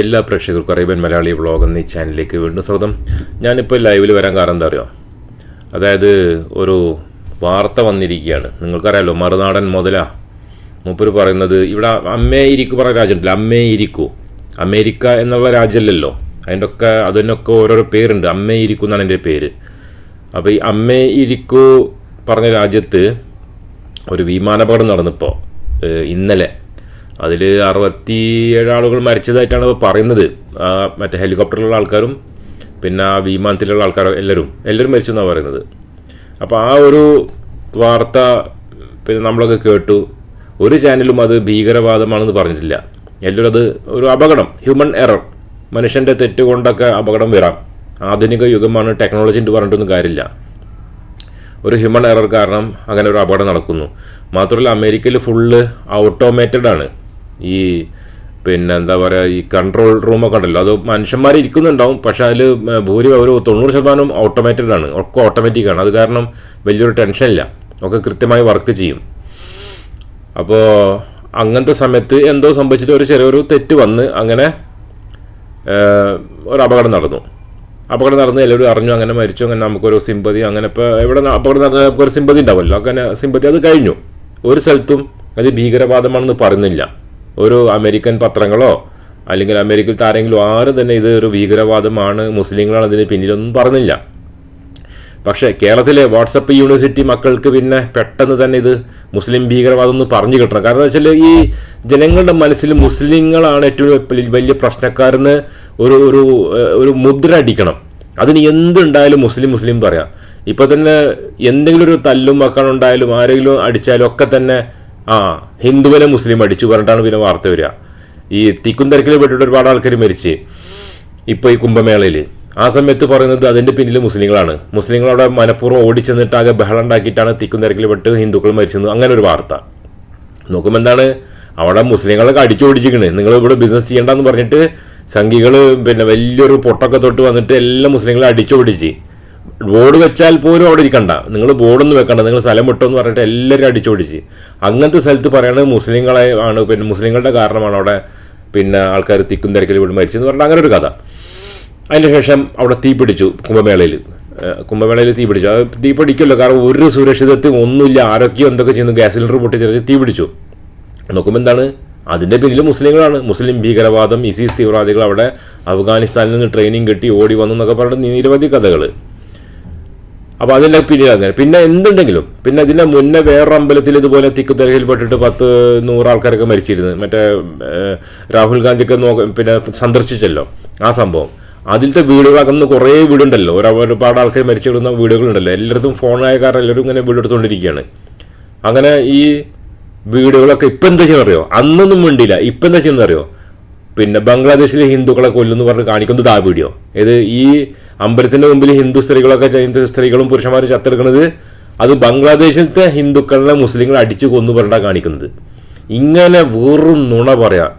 എല്ലാ പ്രേക്ഷകർക്കും Arabian Malayali vlog ഈ ചാനലിലേക്ക് വീണ്ടും സ്വാഗതം. ഞാനിപ്പോൾ ലൈവിൽ വരാൻ കാരണം എന്താ അറിയോ? അതായത് ഒരു വാർത്ത വന്നിരിക്കുകയാണ്. നിങ്ങൾക്കറിയാലോ മറുനാടൻ മുതല മൂപ്പര് പറയുന്നത് ഇവിടെ അമേരിക്ക പറയുന്ന രാജ്യമുണ്ടല്ലോ അമേരിക്കു. അമേരിക്ക എന്നുള്ള രാജ്യമല്ലല്ലോ അതിന്റെ ഒക്കെ അതിനൊക്കെ ഓരോരോ പേരുണ്ട്. അമേരിക്കു എന്നാണ് എന്റെ പേര്. അപ്പോൾ ഈ അമേരിക്കു പറഞ്ഞ രാജ്യത്ത് ഒരു വിമാനപകടം നടന്നിപ്പോൾ ഇന്നലെ. അതിൽ അറുപത്തി ആളുകൾ മരിച്ചതായിട്ടാണ് പറയുന്നത്. മറ്റേ ഹെലികോപ്റ്ററിലുള്ള ആൾക്കാരും പിന്നെ ആ വിമാനത്തിലുള്ള ആൾക്കാരും എല്ലാവരും എല്ലാവരും മരിച്ചു എന്നാണ് പറയുന്നത്. അപ്പോൾ ആ ഒരു വാർത്ത പിന്നെ നമ്മളൊക്കെ കേട്ടു. ഒരു ചാനലും അത് ഭീകരവാദമാണെന്ന് പറഞ്ഞിട്ടില്ല. എല്ലാവരും അത് ഒരു അപകടം ഹ്യൂമൻ എറർ മനുഷ്യന്റെ തെറ്റ് കൊണ്ടൊക്കെ അപകടം വരാം. ആധുനിക യുഗമാണ് ടെക്നോളജി എന്ന് പറഞ്ഞിട്ടൊന്നും കാര്യമില്ല. ഒരു ഹ്യൂമൻ എറർ കാരണം അങ്ങനെ ഒരു അപകടം നടക്കുന്നു. മാത്രമല്ല അമേരിക്കയിൽ ഫുള്ള് ഓട്ടോമേറ്റഡ് ആണ്. ഈ പിന്നെ എന്താ പറയുക ഈ കൺട്രോൾ റൂമൊക്കെ ഉണ്ടല്ലോ. അത് മനുഷ്യന്മാർ ഇരിക്കുന്നുണ്ടാവും പക്ഷേ അതിൽ ഭൂരി ഒരു തൊണ്ണൂറ് ശതമാനം ഓട്ടോമേറ്റഡ് ആണ്. ഒക്കെ ഓട്ടോമാറ്റിക് ആണ്. അത് കാരണം വലിയൊരു ടെൻഷൻ ഇല്ല. ഒക്കെ കൃത്യമായി വർക്ക് ചെയ്യും. അപ്പോൾ അങ്ങനത്തെ സമയത്ത് എന്തോ സംഭവിച്ചിട്ട് ഒരു ചെറിയൊരു തെറ്റ് വന്ന് അങ്ങനെ ഒരു അപകടം നടന്നു. അപകടം നടന്ന് എല്ലാവരും അറിഞ്ഞു അങ്ങനെ മരിച്ചു അങ്ങനെ നമുക്കൊരു സിമ്പതി അങ്ങനെ ഇപ്പോൾ എവിടെ അപകടം നടന്ന നമുക്കൊരു സിമ്പതി ഉണ്ടാവുമല്ലോ. അങ്ങനെ സിമ്പതി അത് കഴിഞ്ഞു. ഒരു സ്ഥലത്തും അത് ഭീകരവാദമാണെന്ന് പറയുന്നില്ല. ഒരു അമേരിക്കൻ പത്രങ്ങളോ അല്ലെങ്കിൽ അമേരിക്കയിൽ ആരെങ്കിലും ആരും തന്നെ ഇത് ഒരു ഭീകരവാദമാണ് മുസ്ലിങ്ങളാണ് ഇതിന് പിന്നിലൊന്നും പറഞ്ഞില്ല. പക്ഷേ കേരളത്തിലെ വാട്സപ്പ് യൂണിവേഴ്സിറ്റി മക്കൾക്ക് പിന്നെ പെട്ടെന്ന് തന്നെ ഇത് മുസ്ലിം ഭീകരവാദം എന്ന് പറഞ്ഞു കിട്ടണം. കാരണം എന്താ വെച്ചാൽ ഈ ജനങ്ങളുടെ മനസ്സിൽ മുസ്ലിങ്ങളാണ് ഏറ്റവും വലിയ- പ്രശ്നക്കാരെന്ന് ഒരു ഒരു ഒരു മുദ്ര അടിക്കണം. അതിന് എന്തുണ്ടായാലും മുസ്ലിം മുസ്ലിം പറയാം. ഇപ്പം തന്നെ എന്തെങ്കിലും ഒരു തല്ലും മക്കളുണ്ടായാലും ആരെങ്കിലും അടിച്ചാലും ഒക്കെ തന്നെ ആ ഹിന്ദുവിനെ മുസ്ലിം അടിച്ചു പറഞ്ഞിട്ടാണ് പിന്നെ വാർത്ത വരിക. ഈ തിക്കും തിരക്കിൽ പെട്ടിട്ട് ഒരുപാട് ആൾക്കാർ മരിച്ച് ഇപ്പോൾ ഈ കുംഭമേളയിൽ ആ സമയത്ത് പറയുന്നത് അതിന്റെ പിന്നിൽ മുസ്ലിങ്ങളാണ്. മുസ്ലിങ്ങൾ അവിടെ മനഃപൂർവം ഓടിച്ചെന്നിട്ട് ആകെ ബഹളം ഉണ്ടാക്കിയിട്ടാണ് തിക്കും തിരക്കിൽ പെട്ട് ഹിന്ദുക്കൾ മരിച്ചത് അങ്ങനെ ഒരു വാർത്ത. നോക്കുമ്പോൾ എന്താണ്? അവിടെ മുസ്ലിങ്ങളൊക്കെ അടിച്ചു ഓടിച്ചിരിക്കണ് നിങ്ങൾ ഇവിടെ ബിസിനസ് ചെയ്യണ്ടെന്ന് പറഞ്ഞിട്ട് സംഘികൾ പിന്നെ വലിയൊരു പൊട്ടൊക്കെ തൊട്ട് വന്നിട്ട് എല്ലാ മുസ്ലിങ്ങളെ അടിച്ചോടിച്ച്. ബോർഡ് വെച്ചാൽ പോലും അവിടെ ഇരിക്കണ്ട. നിങ്ങൾ ബോർഡൊന്നും വെക്കണ്ട. നിങ്ങൾ സ്ഥലം വിട്ടോ എന്ന് പറഞ്ഞിട്ട് എല്ലാവരും അടിച്ചോടിച്ച്. അങ്ങനത്തെ സ്ഥലത്ത് പറയുന്നത് മുസ്ലിങ്ങളെ ആണ്. പിന്നെ മുസ്ലിങ്ങളുടെ കാരണമാണ് അവിടെ പിന്നെ ആൾക്കാർ തിക്കും തിരക്കിൽ വീട് മരിച്ചെന്ന് പറഞ്ഞാൽ അങ്ങനെ ഒരു കഥ. അതിന്റെ ശേഷം അവിടെ തീ പിടിച്ചു കുംഭമേളയിൽ. കുംഭമേളയിൽ തീ പിടിച്ചു. അത് തീ പിടിക്കുമല്ലോ. കാരണം ഒരു സുരക്ഷിതത്വം ഒന്നുമില്ല. ആരൊക്കെയോ എന്തൊക്കെ ചെയ്യുന്നു. ഗ്യാസ് സിലിണ്ടർ പൊട്ടിച്ചെറിച്ച് തീ പിടിച്ചു. നോക്കുമ്പോൾ എന്താണ്? അതിന്റെ പിന്നിൽ മുസ്ലിങ്ങളാണ്. മുസ്ലിം ഭീകരവാദം ഇസീസ് തീവ്രവാദികൾ അവിടെ അഫ്ഗാനിസ്ഥാനിൽ നിന്ന് ട്രെയിനിങ് കിട്ടി ഓടി വന്നു എന്നൊക്കെ പറഞ്ഞിട്ട് നിരവധി കഥകൾ അപ്പോൾ അതിന്റെ പിന്നിൽ അങ്ങനെ. പിന്നെ എന്തുണ്ടെങ്കിലും പിന്നെ ഇതിന്റെ മുന്നേ വേറൊരു അമ്പലത്തിൽ ഇതുപോലെ പെട്ടിട്ട് പത്ത് നൂറ് ആൾക്കാരൊക്കെ മരിച്ചിരുന്നു. മറ്റേ രാഹുൽ ഗാന്ധിയൊക്കെ നോക്ക പിന്നെ സന്ദർശിച്ചല്ലോ ആ സംഭവം. അതിലത്തെ വീടുകളകന്ന് കുറേ വീടുണ്ടല്ലോ. ഒരു ഒരുപാട് ആൾക്കാർ മരിച്ചു വിടുന്ന വീടുകളുണ്ടല്ലോ. എല്ലായിടത്തും ഫോണായ കാരണം എല്ലാവരും ഇങ്ങനെ വീടെടുത്തുകൊണ്ടിരിക്കുകയാണ്. അങ്ങനെ ഈ വീടുകളൊക്കെ ഇപ്പം എന്താ ചെയ്യുന്ന അറിയോ? അന്നൊന്നും വേണ്ടിയില്ല ഇപ്പം എന്താ ചെയ്യുന്ന അറിയോ? പിന്നെ ബംഗ്ലാദേശിലെ ഹിന്ദുക്കളെ കൊല്ലുന്നു പറഞ്ഞ് കാണിക്കുന്നത് ആ വീഡിയോ. ഇത് ഈ അമ്പലത്തിന്റെ മുമ്പിൽ ഹിന്ദു സ്ത്രീകളൊക്കെ ഹിന്ദു സ്ത്രീകളും പുരുഷന്മാരും ചത്തെടുക്കുന്നത് അത് ബംഗ്ലാദേശിലത്തെ ഹിന്ദുക്കളെ മുസ്ലിങ്ങൾ അടിച്ചു കൊന്നു പറഞ്ഞാൽ കാണിക്കുന്നത്. ഇങ്ങനെ വെറും നുണ പറയാ.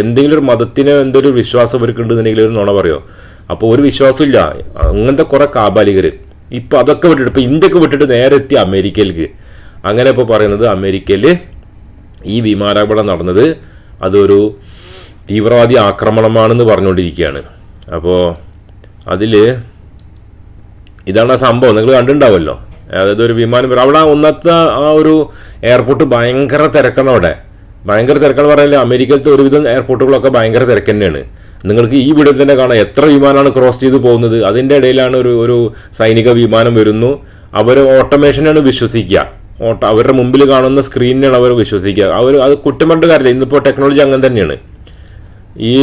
എന്തെങ്കിലും ഒരു മതത്തിന് എന്തൊരു വിശ്വാസം അവർക്ക് ഉണ്ടെന്നുണ്ടെങ്കിൽ ഒരു നുണ പറയോ? അപ്പോൾ ഒരു വിശ്വാസമില്ല. അങ്ങനത്തെ കുറേ കാബാലികർ ഇപ്പൊ അതൊക്കെ വിട്ടിട്ട് ഇപ്പൊ ഇന്ത്യയ്ക്ക് വിട്ടിട്ട് നേരെ എത്തി അമേരിക്കയിലേക്ക്. അങ്ങനെ ഇപ്പോൾ പറയുന്നത് അമേരിക്കയിൽ ഈ വിമാനാപകടം നടന്നത് അതൊരു തീവ്രവാദി ആക്രമണമാണെന്ന് പറഞ്ഞുകൊണ്ടിരിക്കുകയാണ്. അപ്പോൾ അതിൽ ഇതാണ് ആ സംഭവം. നിങ്ങൾ കണ്ടിട്ടുണ്ടാവുമല്ലോ. അതായത് ഒരു വിമാനം. അവിടെ ഒന്നത്തെ ആ ഒരു എയർപോർട്ട് ഭയങ്കര തിരക്കാണ് അവിടെ. ഭയങ്കര തിരക്കാന്ന് പറഞ്ഞാൽ അമേരിക്കയിലത്തെ ഒരുവിധം എയർപോർട്ടുകളൊക്കെ ഭയങ്കര തിരക്ക് തന്നെയാണ്. നിങ്ങൾക്ക് ഈ വീഡിയോയിൽ തന്നെ കാണാം എത്ര വിമാനമാണ് ക്രോസ് ചെയ്ത് പോകുന്നത്. അതിന്റെ ഇടയിലാണ് ഒരു ഒരു സൈനിക വിമാനം വരുന്നു. അവർ ഓട്ടോമേഷനാണ് വിശ്വസിക്കുക. ഓട്ടോ അവരുടെ മുമ്പിൽ കാണുന്ന സ്ക്രീനിനാണ് അവർ വിശ്വസിക്കുക. അവർ അത് കുറ്റം പറഞ്ഞിട്ട് കാര്യമില്ല. ഇന്നിപ്പോൾ ടെക്നോളജി അങ്ങനെ തന്നെയാണ്. ഈ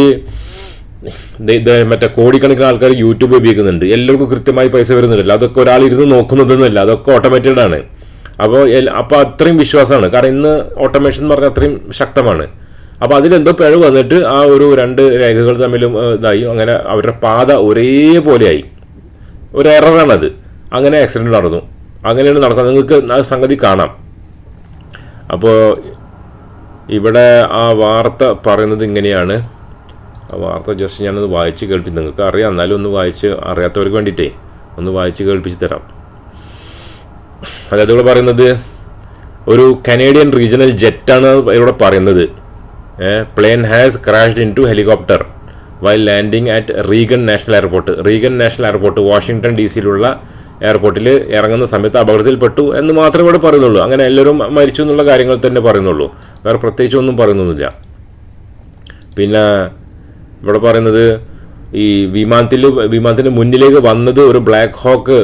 മറ്റേ കോടിക്കണക്കിന് ആൾക്കാർ യൂട്യൂബ് ഉപയോഗിക്കുന്നുണ്ട്. എല്ലാവർക്കും കൃത്യമായി പൈസ വരുന്നുണ്ടല്ലോ. അതൊക്കെ ഒരാൾ ഇരുന്ന് നോക്കുന്നതൊന്നുമല്ല. അതൊക്കെ ഓട്ടോമേറ്റഡ് ആണ്. അപ്പോൾ അപ്പോൾ അത്രയും വിശ്വാസമാണ്. കാരണം ഇന്ന് ഓട്ടോമേഷൻ എന്ന് പറഞ്ഞാൽ അത്രയും ശക്തമാണ്. അപ്പോൾ അതിലെന്തോ പിഴവ് വന്നിട്ട് ആ ഒരു രണ്ട് രേഖകൾ തമ്മിലും ഇതായി. അങ്ങനെ അവരുടെ പാത ഒരേപോലെയായി. ഒരു എററാണത് അങ്ങനെ ആക്സിഡന്റ് നടന്നു. അങ്ങനെയാണ് നടക്കുന്നത്. നിങ്ങൾക്ക് ആ സംഗതി കാണാം. അപ്പോൾ ഇവിടെ ആ വാർത്ത പറയുന്നത് ഇങ്ങനെയാണ്. ആ വാർത്ത ജസ്റ്റ് ഞാനൊന്ന് വായിച്ച് കേൾപ്പിച്ച് നിങ്ങൾക്ക് അറിയാം. എന്നാലും ഒന്ന് വായിച്ച് അറിയാത്തവർക്ക് വേണ്ടിയിട്ടേ ഒന്ന് വായിച്ച് കേൾപ്പിച്ച് തരാം. അതായത് ഇവിടെ പറയുന്നത് ഒരു കനേഡിയൻ റീജിയണൽ ജെറ്റാണ് ഇവിടെ പറയുന്നത്. Plane has crashed into helicopter while landing at Reagan National Airport Reagan National Airport Washington D സിയിലുള്ള എയർപോർട്ടിൽ ഇറങ്ങുന്ന സമയത്ത് അപകടത്തിൽപ്പെട്ടു എന്ന് മാത്രമേ ഇവിടെ പറയുന്നുള്ളൂ. അങ്ങനെ എല്ലാവരും മരിച്ചു എന്നുള്ള കാര്യങ്ങൾ തന്നെ പറയുന്നുള്ളൂ. വേറെ പ്രത്യേകിച്ച് ഒന്നും പറയുന്നൊന്നുമില്ല. പിന്നെ ഇവിടെ പറയുന്നത് ഈ വിമാനത്തിൽ വിമാനത്തിന് മുന്നിലേക്ക് വന്നത് ഒരു ബ്ലാക്ക് ഹോക്ക്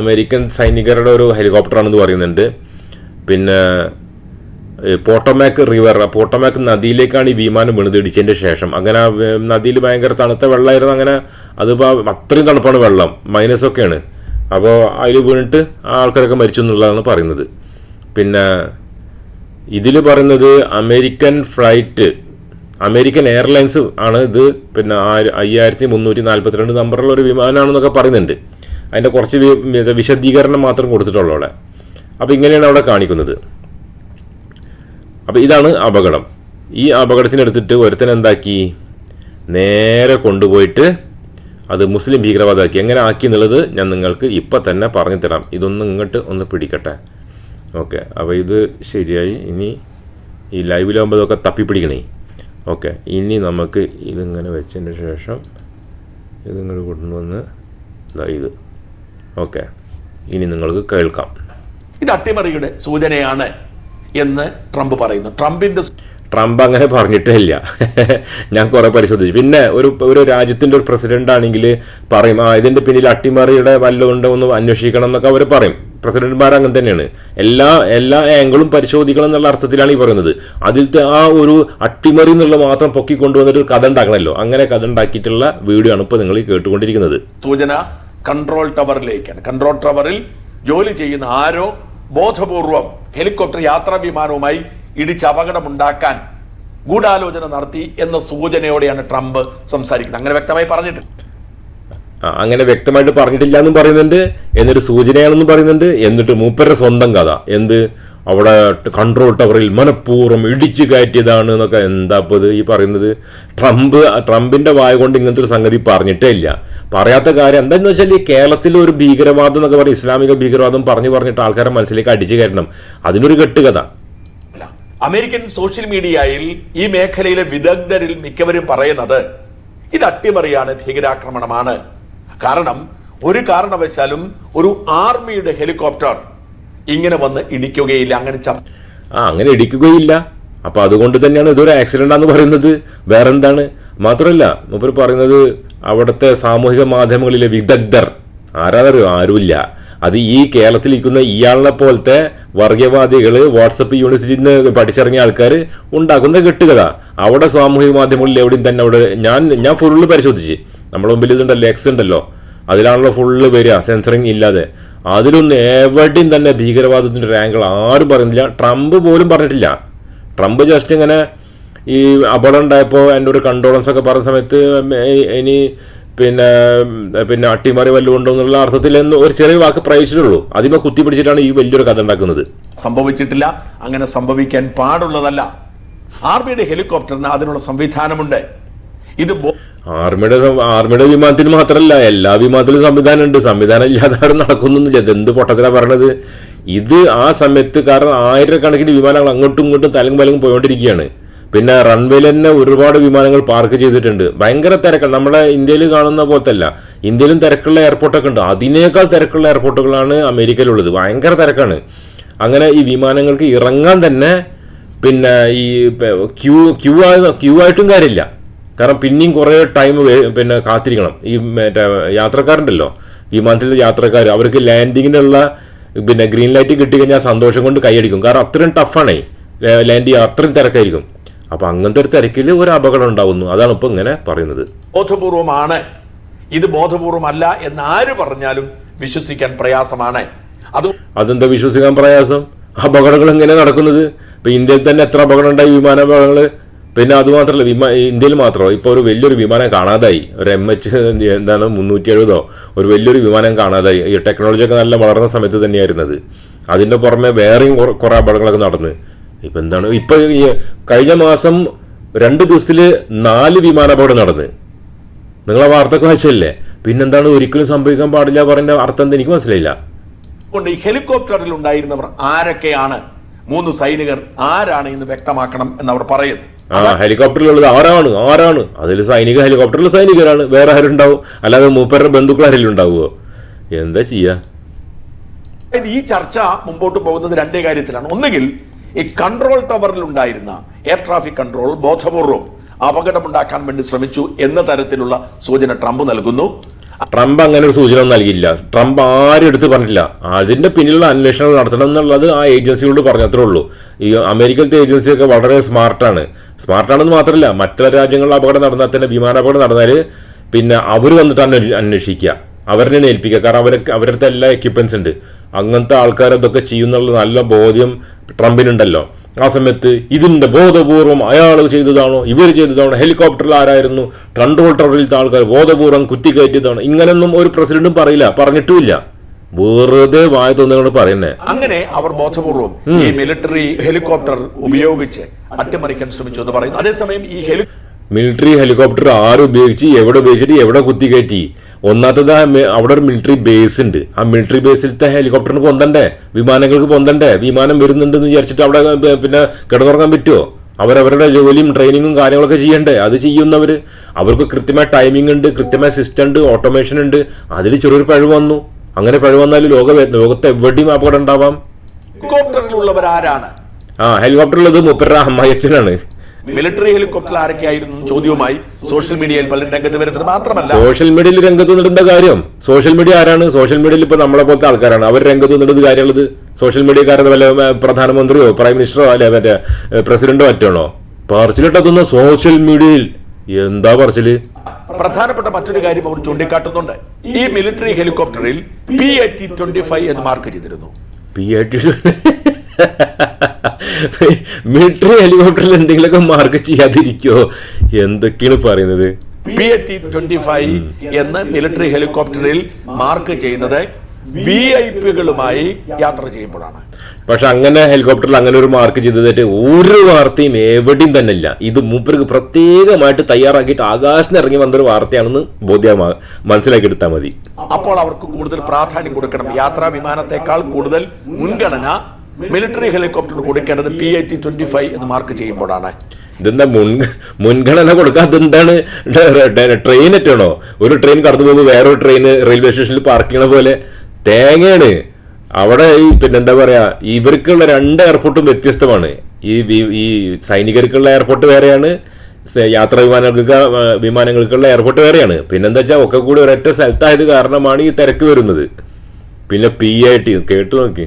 അമേരിക്കൻ സൈനികരുടെ ഒരു ഹെലികോപ്റ്ററാണെന്ന് പറയുന്നുണ്ട്. പിന്നെ പോട്ടോമാക്ക് റിവർ പോട്ടോമാക്ക് നദിയിലേക്കാണ് ഈ വിമാനം വീണത് ഇടിച്ചതിന്റെ ശേഷം. അങ്ങനെ നദിയിൽ ഭയങ്കര തണുത്ത വെള്ളമായിരുന്നു അങ്ങനെ അതിപ്പോൾ അത്രയും തണുപ്പാണ് വെള്ളം മൈനസ് ഒക്കെയാണ്. അപ്പോൾ അതിൽ വീണിട്ട് ആൾക്കാരൊക്കെ മരിച്ചു എന്നുള്ളതാണ് പറയുന്നത്. പിന്നെ ഇതിൽ പറയുന്നത് അമേരിക്കൻ ഫ്ലൈറ്റ് അമേരിക്കൻ എയർലൈൻസ് ആണ് ഇത്. പിന്നെ അയ്യായിരത്തി മുന്നൂറ്റി നാൽപ്പത്തിരണ്ട് നമ്പറുള്ള ഒരു വിമാനമാണെന്നൊക്കെ പറയുന്നുണ്ട്. അതിന്റെ കുറച്ച് വിശദീകരണം മാത്രം കൊടുത്തിട്ടുള്ളൂ അവിടെ. അപ്പോൾ ഇങ്ങനെയാണ് അവിടെ കാണിക്കുന്നത്. അപ്പോൾ ഇതാണ് അപകടം. ഈ അപകടത്തിനെടുത്തിട്ട് ഒരുത്തൻ എന്താക്കി? നേരെ കൊണ്ടുപോയിട്ട് അത് മുസ്ലിം ഭീകരവാദമാക്കി. എങ്ങനെ ആക്കി എന്നുള്ളത് ഞാൻ നിങ്ങൾക്ക് ഇപ്പം തന്നെ പറഞ്ഞു തരാം. ഇതൊന്നും ഇങ്ങോട്ട് ഒന്ന് പിടിക്കട്ടെ. ഓക്കെ. അപ്പോൾ ഇത് ശരിയായി. ഇനി ഈ ലൈവിലാകുമ്പോൾ ഇതൊക്കെ തപ്പിപ്പിടിക്കണേ. ഓക്കെ ഇനി നമുക്ക് ഇതിങ്ങനെ വെച്ചതിന് ശേഷം ഇതിങ്ങനെ കൊണ്ടുവന്ന് ഇതാ. ഓക്കെ ഇനി നിങ്ങൾക്ക് കേൾക്കാം. ഇത് അട്ടിമറിയുടെ സൂചനയാണ് എന്ന് ട്രംപ് പറയുന്നു. ട്രംപിന്റെ ട്രംപ് അങ്ങനെ പറഞ്ഞിട്ടില്ല. ഞാൻ കുറെ പരിശോധിച്ചു. പിന്നെ ഒരു ഒരു രാജ്യത്തിന്റെ ഒരു പ്രസിഡന്റ് ആണെങ്കിൽ പറയും ആ ഇതിന്റെ പിന്നിൽ അട്ടിമറിയുടെ വല്ലതുണ്ടോ എന്ന് അന്വേഷിക്കണം എന്നൊക്കെ അവർ പറയും. പ്രസിഡന്റുമാർ അങ്ങനെ തന്നെയാണ്. എല്ലാ എല്ലാ ആംഗിളും പരിശോധിക്കണം എന്നുള്ള അർത്ഥത്തിലാണ് ഈ പറയുന്നത്. അതിലത്തെ ആ ഒരു അട്ടിമറി എന്നുള്ള മാത്രം പൊക്കി കൊണ്ടുവന്നിട്ട് ഒരു കഥ ഉണ്ടാക്കണമല്ലോ. അങ്ങനെ കഥ ഉണ്ടാക്കിയിട്ടുള്ള വീഡിയോ ആണ് ഇപ്പോൾ നിങ്ങൾ കേട്ടുകൊണ്ടിരിക്കുന്നത്. സൂചന കൺട്രോൾ ടവറിലേക്കാണ് കൺട്രോൾ ടവറിൽ ജോലി ചെയ്യുന്ന ആരോ ബോധപൂർവം ഹെലികോപ്റ്റർ യാത്രാ വിമാനവുമായി ഇടിച്ച് അപകടമുണ്ടാക്കാൻ ഗൂഢാലോചന നടത്തി എന്ന സൂചനയോടെയാണ് ട്രംപ് സംസാരിക്കുന്നത്. അങ്ങനെ വ്യക്തമായി പറഞ്ഞിട്ട് ആ, അങ്ങനെ വ്യക്തമായിട്ട് പറഞ്ഞിട്ടില്ല എന്നും പറയുന്നുണ്ട് എന്നിട്ട് സൂചനയാണെന്നും പറയുന്നുണ്ട് എന്നിട്ട് മൂപ്പരുടെ സ്വന്തം കഥ. എന്ത്? അവിടെ കൺട്രോൾ ടവറിൽ മനഃപൂർവം ഇടിച്ചു കയറ്റിയതാണ് എന്നൊക്കെ എന്താ ഇപ്പോൾ ഇത് ഈ പറയുന്നത്? ട്രംപ് ട്രംപിന്റെ വായ കൊണ്ട് ഇങ്ങനത്തെ ഒരു സംഗതി പറഞ്ഞിട്ടേ ഇല്ല. പറയാത്ത കാര്യം എന്താന്ന് വെച്ചാൽ ഈ കേരളത്തിൽ ഒരു ഭീകരവാദം എന്നൊക്കെ പറയും ഇസ്ലാമിക ഭീകരവാദം പറഞ്ഞു പറഞ്ഞിട്ട് ആൾക്കാരെ മനസ്സിലേക്ക് അടിച്ചു കയറ്റണം. അതിനൊരു കെട്ടുകഥ. അമേരിക്കൻ സോഷ്യൽ മീഡിയയിൽ ഈ മേഖലയിലെ വിദഗ്ധരിൽ മിക്കവരും പറയുന്നത് ഇത് അട്ടിമറിയാണ് ഭീകരാക്രമണമാണ്. കാരണം ഒരു കാരണവശാലും ഒരു ആർമിയുടെ ഹെലികോപ്റ്റർ ഇങ്ങനെ വന്ന് ഇടിക്കുകയില്ല. അങ്ങനെ ആ അങ്ങനെ ഇടിക്കുകയില്ല. അപ്പൊ അതുകൊണ്ട് തന്നെയാണ് ഇതൊരു ആക്സിഡന്റ് ആണെന്ന് പറയുന്നത്. വേറെന്താണ്? മാത്രമല്ല മൂപ്പർ പറയുന്നത് അവിടുത്തെ സാമൂഹിക മാധ്യമങ്ങളിലെ വിദഗ്ധർ ആരാന്നറിയോ? ആരുമില്ല. അത് ഈ കേരളത്തിൽ കേരളത്തിലിരിക്കുന്ന ഇയാളെ പോലത്തെ വർഗീയവാദികൾ വാട്സപ്പ് യൂണിവേഴ്സിറ്റിയിൽ നിന്ന് പഠിച്ചിറങ്ങിയ ആൾക്കാർ ഉണ്ടാക്കുന്ന കെട്ടുകഥ. അവിടെ സാമൂഹിക മാധ്യമങ്ങളിൽ എവിടെയും തന്നെ അവിടെ ഞാൻ ഞാൻ ഫുള്ള് പരിശോധിച്ച്. നമ്മുടെ മുമ്പിൽ ഇതുണ്ടല്ലോ എക്സ് ഉണ്ടല്ലോ. അതിലാണല്ലോ ഫുള്ള് വരിക സെൻസറിങ് ഇല്ലാതെ. അതിലൊന്നും എവിടെയും തന്നെ ഭീകരവാദത്തിന്റെ റാങ്കിൾ ആരും പറയുന്നില്ല. ട്രംപ് പോലും പറഞ്ഞിട്ടില്ല. ട്രംപ് ജസ്റ്റ് ഇങ്ങനെ ഈ അപകടം ഉണ്ടായപ്പോൾ എന്റെ ഒരു കണ്ടോളൻസ് ഒക്കെ പറഞ്ഞ സമയത്ത് ഇനി പിന്നെ പിന്നെ അട്ടിമറി വല്ലതുകൊണ്ടോ എന്നുള്ള അർത്ഥത്തിൽ എന്ന് ഒരു ചെറിയ വാക്ക് പ്രയോഗിച്ചിട്ടുള്ളൂ. അതിമേ കുത്തി പിടിച്ചിട്ടാണ് ഈ വലിയൊരു കഥ ഉണ്ടാക്കുന്നത്. സംഭവിച്ചിട്ടില്ല. അങ്ങനെ സംഭവിക്കാൻ പാടുള്ളതല്ല. ആർമിയുടെ ഹെലികോപ്റ്ററിന് അതിനുള്ള സംവിധാനമുണ്ട്. ഇത് ആർമിയുടെ ആർമിയുടെ വിമാനത്തിന് മാത്രമല്ല എല്ലാ വിമാനത്തിലും സംവിധാനം ഉണ്ട് സംവിധാനം ഇല്ലാതെ അവിടെ നടക്കുന്നൊന്നുമില്ല ഇത് എന്ത് പൊട്ടത്തിലാ പറയണത്? ഇത് ആ സമയത്ത് കാരണം ആയിരക്കണക്കിന് വിമാനങ്ങൾ അങ്ങോട്ടും ഇങ്ങോട്ടും തലങ്ങും പലങ്ങും പോയിക്കൊണ്ടിരിക്കുകയാണ് പിന്നെ റൺവേയിൽ തന്നെ ഒരുപാട് വിമാനങ്ങൾ പാർക്ക് ചെയ്തിട്ടുണ്ട്. ഭയങ്കര തിരക്കാണ്. നമ്മുടെ ഇന്ത്യയിൽ കാണുന്ന പോലത്തല്ല. ഇന്ത്യയിലും തിരക്കുള്ള എയർപോർട്ടൊക്കെ ഉണ്ട്. അതിനേക്കാൾ തിരക്കുള്ള എയർപോർട്ടുകളാണ് അമേരിക്കയിലുള്ളത്. ഭയങ്കര തിരക്കാണ്. അങ്ങനെ ഈ വിമാനങ്ങൾക്ക് ഇറങ്ങാൻ തന്നെ പിന്നെ ഈ ക്യൂ ക്യൂ ക്യൂ ആയിട്ടും കാര്യമില്ല. കാരണം പിന്നെയും കുറേ ടൈം പിന്നെ കാത്തിരിക്കണം. ഈ മറ്റേ യാത്രക്കാരുണ്ടല്ലോ. വിമാനത്തിലെ യാത്രക്കാർ അവർക്ക് ലാൻഡിങ്ങിനുള്ള പിന്നെ ഗ്രീൻ ലൈറ്റ് കിട്ടിക്കഴിഞ്ഞാൽ സന്തോഷം കൊണ്ട് കൈയടിക്കും. കാരണം അത്രയും ടഫാണേ ലാൻഡ് ചെയ്യുക അത്രയും തിരക്കായിരിക്കും. അപ്പോൾ അങ്ങനത്തെ ഒരു തിരക്കിൽ ഒരു അപകടം ഉണ്ടാവുന്നു. അതാണ് ഇപ്പോൾ ഇങ്ങനെ പറയുന്നത്. ബോധപൂർവമാണ്. ഇത് ബോധപൂർവമല്ല എന്ന് ആര് പറഞ്ഞാലും വിശ്വസിക്കാൻ പ്രയാസമാണ്. അത് അതെന്താ വിശ്വസിക്കാൻ പ്രയാസം? അപകടങ്ങൾ എങ്ങനെ നടക്കുന്നത്? ഇപ്പൊ ഇന്ത്യയിൽ തന്നെ എത്ര അപകടം ഉണ്ടായി? വിമാനാപകടങ്ങൾ പിന്നെ അത് മാത്രമല്ല വിമാ ഇന്ത്യയിൽ മാത്രമോ ഇപ്പോൾ ഒരു വലിയൊരു വിമാനം കാണാതായി. ഒരു എം എച്ച് എന്താണ് മുന്നൂറ്റി എഴുപതോ ഒരു വലിയൊരു വിമാനം കാണാതായി. ഈ ടെക്നോളജിയൊക്കെ നല്ല വളർന്ന സമയത്ത് തന്നെയായിരുന്നത്. അതിന്റെ പുറമെ വേറെയും കുറെ- അപകടങ്ങളൊക്കെ നടന്ന്. ഇപ്പം എന്താണ് ഇപ്പൊ ഈ കഴിഞ്ഞ മാസം രണ്ട് ദിവസത്തിൽ നാല് വിമാനാപകടം നടന്ന്. നിങ്ങളെ വാർത്തക്ക് വായിച്ചല്ലേ പിന്നെന്താണ് ഒരിക്കലും സംഭവിക്കാൻ പാടില്ല പറഞ്ഞ അർത്ഥം എനിക്ക് മനസ്സിലായില്ല. കൊണ്ട് ഈ ഹെലികോപ്റ്ററിൽ ഉണ്ടായിരുന്നവർ ആരൊക്കെയാണ്? മൂന്ന് സൈനികർ ആരാണ് എന്ന് വ്യക്തമാക്കണം എന്നവർ പറയുന്നു. ആ ഹെലികോപ്റ്ററിലുള്ളത് ആരാണ്? ആരാണ്? അതിൽ സൈനിക ഹെലികോപ്റ്ററിൽ സൈനികരാണ്. വേറെ ആരുണ്ടാവും? അല്ലാതെ മൂപ്പരുടെ ബന്ധുക്കൾ ആരെങ്കിലും ഉണ്ടാവുമോ എന്താ ചെയ്യാ? ഈ ചർച്ച മുമ്പോട്ട് പോകുന്നത് രണ്ടേ കാര്യത്തിലാണ്. ഒന്നുകിൽ ഈ കൺട്രോൾ ടവറിൽ ഉണ്ടായിരുന്ന എയർ ട്രാഫിക് കൺട്രോൾ ബോധപൂർവം അപകടമുണ്ടാക്കാൻ വേണ്ടി ശ്രമിച്ചു എന്ന തരത്തിലുള്ള സൂചന ട്രംപ് നൽകുന്നു. ട്രംപ് അങ്ങനെ ഒരു സൂചന നൽകിയില്ല. ട്രംപ് ആരും എടുത്ത് പറഞ്ഞില്ല അതിന്റെ പിന്നിലുള്ള അന്വേഷണം നടത്തണം എന്നുള്ളത് ആ ഏജൻസികളോട് പറഞ്ഞത്രേ ഉള്ളൂ. ഈ അമേരിക്കത്തെ ഏജൻസിയൊക്കെ വളരെ സ്മാർട്ടാണ് സ്മാർട്ടാണെന്ന് മാത്രമല്ല മറ്റുള്ള രാജ്യങ്ങളിൽ അപകടം നടന്നാൽ തന്നെ വിമാനാപകടം നടന്നാൽ പിന്നെ അവർ വന്നിട്ട് തന്നെ അന്വേഷിക്കുക. അവരെ ഏൽപ്പിക്കുക. കാരണം അവരൊക്കെ അവരുടെ എല്ലാ എക്യുപ്മെന്റ്സ് ഉണ്ട്. അങ്ങനത്തെ ആൾക്കാർ ഇതൊക്കെ ചെയ്യുന്നുള്ള നല്ല ബോധ്യം ട്രംപിനുണ്ടല്ലോ. ആ സമയത്ത് ഇതിന്റെ ബോധപൂർവം അയാൾ ചെയ്തതാണോ ഇവർ ചെയ്തതാണോ ഹെലികോപ്റ്ററിൽ ആരായിരുന്നു കൺട്രോൾ ടവറിലത്തെ ആൾക്കാർ ബോധപൂർവം കുത്തിക്കയറ്റിയതാണോ ഇങ്ങനെയൊന്നും ഒരു പ്രസിഡന്റും പറയില്ല പറഞ്ഞിട്ടുമില്ല. വെറുതെ വായ തോന്നുന്നു പറയുന്നേ. അങ്ങനെ അവർ ബോധപൂർവം ഈ മിലിറ്ററി ഹെലികോപ്റ്റർ ഉപയോഗിച്ച് അട്ടിമറിക്കാൻ ശ്രമിച്ചു എന്ന് പറയുന്നു. അതേസമയം ഈ ഹെലി മിലിറ്ററി ഹെലികോപ്റ്റർ ആര് ഉപയോഗിച്ച് എവിടെ ഉപയോഗിച്ചിട്ട് എവിടെ കുത്തിക്കയറ്റി ഒന്നാമത്തത് അവിടെ ഒരു മിലിറ്ററി ബേസ് ഉണ്ട്. ആ മിലിറ്ററി ബേസിലത്തെ ഹെലികോപ്റ്ററിന് പൊന്തണ്ടേ? വിമാനങ്ങൾക്ക് പൊന്തണ്ടേ? വിമാനം വരുന്നുണ്ടെന്ന് വിചാരിച്ചിട്ട് അവിടെ പിന്നെ കിടന്നുറങ്ങാൻ പറ്റുമോ അവരവരുടെ ജോലിയും ട്രെയിനിങ്ങും കാര്യങ്ങളൊക്കെ ചെയ്യണ്ടേ? അത് ചെയ്യുന്നവർ അവർക്ക് കൃത്യമായ ടൈമിംഗ് ഉണ്ട് കൃത്യമായ സിസ്റ്റം ഉണ്ട് ഓട്ടോമേഷൻ ഉണ്ട്. അതിൽ ചെറിയൊരു പഴവ് വന്നു. അങ്ങനെ പഴു വന്നാൽ ലോക ലോകത്ത് എവിടെയും അപകടം ഉണ്ടാവാം. ഹെലികോപ്റ്ററിലുള്ളവർ ആരാണ് ആ ഹെലികോപ്റ്ററിലുള്ളത് മുപ്പര അമ്മയച്ചനാണ് മിലിറ്ററി ഹെലികോപ്റ്റർ ആരൊക്കെയായിരുന്നു ചോദ്യവുമായി സോഷ്യൽ മീഡിയയിൽ പലരും രംഗത്ത് വരുന്നത് മാത്രമല്ല. സോഷ്യൽ മീഡിയയിൽ രംഗത്ത് നിന്നിടുന്ന കാര്യം സോഷ്യൽ മീഡിയ ആരാണ്? സോഷ്യൽ മീഡിയയിൽ ഇപ്പൊ നമ്മളെ പോലത്തെ ആൾക്കാരാണ്. അവർ രംഗത്ത് നിന്നിടുന്ന കാര്യമുള്ളത് സോഷ്യൽ മീഡിയക്കാരെ വല്ല പ്രധാനമന്ത്രിയോ പ്രൈം മിനിസ്റ്ററോ അല്ലെ മറ്റേ പ്രസിഡന്റോ മറ്റാണോ പറച്ചിലിട്ടെത്തുന്ന സോഷ്യൽ മീഡിയയിൽ എന്താ പറച്ചിൽ? പ്രധാനപ്പെട്ട മറ്റൊരു കാര്യം അവർ ചൂണ്ടിക്കാട്ടുന്നുണ്ട്. ഈ മിലിറ്ററി ഹെലികോപ്റ്ററിൽ P A T twenty five എന്ന് മാർക്ക് ചെയ്തിരുന്നു. പി എ ടി മിലിറ്ററി ഹെലികോപ്റ്ററിൽ എന്തെങ്കിലുമൊക്കെ മാർക്ക് ചെയ്യാതിരിക്കോ? എന്തൊക്കെയാണ് പറയുന്നത്? P A T twenty five എന്ന് മിലിറ്ററി ഹെലികോപ്റ്ററിൽ മാർക്ക് ചെയ്യുന്നത് വി ഐ പികളുമായി യാത്ര ചെയ്യുമ്പോഴാണ്. പക്ഷെ അങ്ങനെ ഹെലികോപ്റ്ററിൽ അങ്ങനെ ഒരു മാർക്ക് ചെയ്തതായിട്ട് ഒരു വാർത്തയും എവിടെയും തന്നെ ഇല്ല. ഇത് മൂപ്പർക്ക് പ്രത്യേകമായിട്ട് തയ്യാറാക്കിയിട്ട് ആകാശത്ത് ഇറങ്ങി വന്നൊരു വാർത്തയാണെന്ന് ബോധ്യമാ മനസ്സിലാക്കി എടുത്താൽ മതി. അപ്പോൾ അവർക്ക് കൂടുതൽ പ്രാധാന്യം കൊടുക്കണം. യാത്രാ വിമാനത്തെക്കാൾ കൂടുതൽ മുൻഗണന മിലിറ്ററി ഹെലികോപ്റ്റർ കൊടുക്കേണ്ടത് P I T twenty five എന്ന് മാർക്ക് ചെയ്യുമ്പോഴാണ്. ഇതെന്താ മുൻ മുൻഗണന കൊടുക്കാത്ത എന്താണ് ട്രെയിൻ ഒറ്റാണോ ഒരു ട്രെയിൻ കടന്നു പോകുമ്പോൾ വേറൊരു ട്രെയിൻ റെയിൽവേ സ്റ്റേഷനിൽ പാർക്ക് ചെയ്യണ പോലെ തേങ്ങയാണ്. അവിടെ ഈ പിന്നെ എന്താ പറയാ ഇവർക്കുള്ള രണ്ട് എയർപോർട്ടും വ്യത്യസ്തമാണ്. ഈ ഈ സൈനികർക്കുള്ള എയർപോർട്ട് വേറെയാണ് യാത്രാ വിമാനങ്ങൾക്ക് വിമാനങ്ങൾക്കുള്ള എയർപോർട്ട് വേറെയാണ്. പിന്നെന്താ വെച്ചാൽ ഒക്കെ കൂടി ഒരൊറ്റ സ്ഥലത്തായത് കാരണമാണ് ഈ തിരക്ക് വരുന്നത്. പിന്നെ പി ഐ ടി കേട്ടു നോക്കി.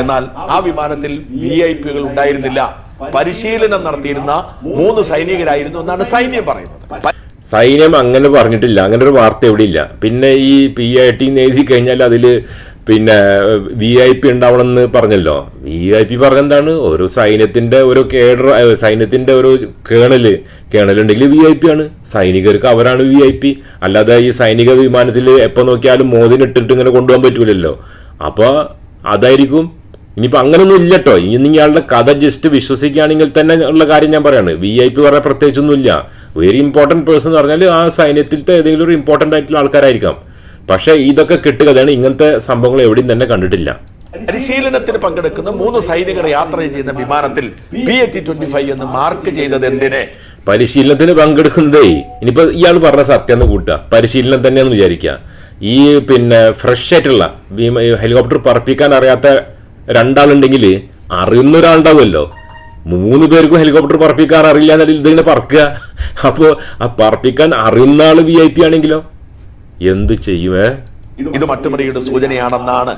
എന്നാൽ ആ വിമാനത്തിൽ വി ഐ പികൾ ഉണ്ടായിരുന്നില്ല. പരിശീലനം നടത്തിയിരുന്ന മൂന്ന് സൈനികരായിരുന്നു എന്നാണ് സൈന്യം പറയുന്നത്. സൈന്യം അങ്ങനെ പറഞ്ഞിട്ടില്ല. അങ്ങനെ ഒരു വാർത്ത എവിടെ ഇല്ല പിന്നെ ഈ പി ഐ ടി എഴുതി കഴിഞ്ഞാൽ അതിൽ പിന്നെ വി ഐ പി ഉണ്ടാവണമെന്ന് പറഞ്ഞല്ലോ. വി ഐ പി പറഞ്ഞെന്താണ്? ഒരു സൈന്യത്തിന്റെ ഒരു കേഡർ സൈന്യത്തിന്റെ ഒരു കേണൽ ഉണ്ടെങ്കിൽ വി ഐ പി ആണ്. സൈനികർക്ക് അവരാണ് വി ഐ പി അല്ലാതെ ഈ സൈനിക വിമാനത്തിൽ എപ്പോൾ നോക്കിയാലും മോദിനിട്ടിട്ട് ഇങ്ങനെ കൊണ്ടുപോകാൻ പറ്റൂലല്ലോ. അപ്പോൾ അതായിരിക്കും ഇനിയിപ്പോൾ അങ്ങനൊന്നും ഇല്ല കേട്ടോ ഇനി ഇയാളുടെ കഥ ജസ്റ്റ് വിശ്വസിക്കുകയാണെങ്കിൽ തന്നെ ഉള്ള കാര്യം ഞാൻ പറയാണ്. വി ഐ പി പറഞ്ഞ പ്രത്യേകിച്ചൊന്നുമില്ല. വെരി ഇമ്പോർട്ടന്റ് പേഴ്സൺ എന്ന് പറഞ്ഞാൽ ആ സൈന്യത്തിലത്തെ ഏതെങ്കിലും ഒരു ഇമ്പോർട്ടന്റ് ആയിട്ടുള്ള ആൾക്കാരായിരിക്കാം. പക്ഷേ ഇതൊക്കെ കിട്ടുകയാണ്. ഇങ്ങനത്തെ സംഭവങ്ങൾ എവിടെയും തന്നെ കണ്ടിട്ടില്ല. പരിശീലനത്തിന് പങ്കെടുക്കുന്ന മൂന്ന് സൈനികർ യാത്ര ചെയ്യുന്ന വിമാനത്തിൽ P A T twenty five എന്ന് മാർക്ക് ചെയ്തത് എന്തിനെ? പരിശീലനത്തിന് പങ്കെടുക്കുന്നതേ. ഇനിയിപ്പോ ഇയാൾ പറഞ്ഞ സത്യം എന്ന് കൂട്ടുക. പരിശീലനം തന്നെയെന്ന് വിചാരിക്കുക. ഈ പിന്നെ ഫ്രഷ് ആയിട്ടുള്ള ഹെലികോപ്റ്റർ പറപ്പിക്കാൻ അറിയാത്ത രണ്ടാളുണ്ടെങ്കിൽ അറിയുന്ന ഒരാളുണ്ടാവുമല്ലോ. മൂന്ന് പേർക്കും ഹെലികോപ്റ്റർ പറപ്പിക്കാൻ അറിയില്ല എന്നാലും ഇതിങ്ങനെ പറക്കുക. അപ്പോൾ ആ പറപ്പിക്കാൻ അറിയുന്ന ആൾ വി ഐ പി ആണെങ്കിലോ? എന്ത് ചെയ്യുമേ ഇത് മട്ടുമറിയുടെ സൂചനയാണെന്നാണ്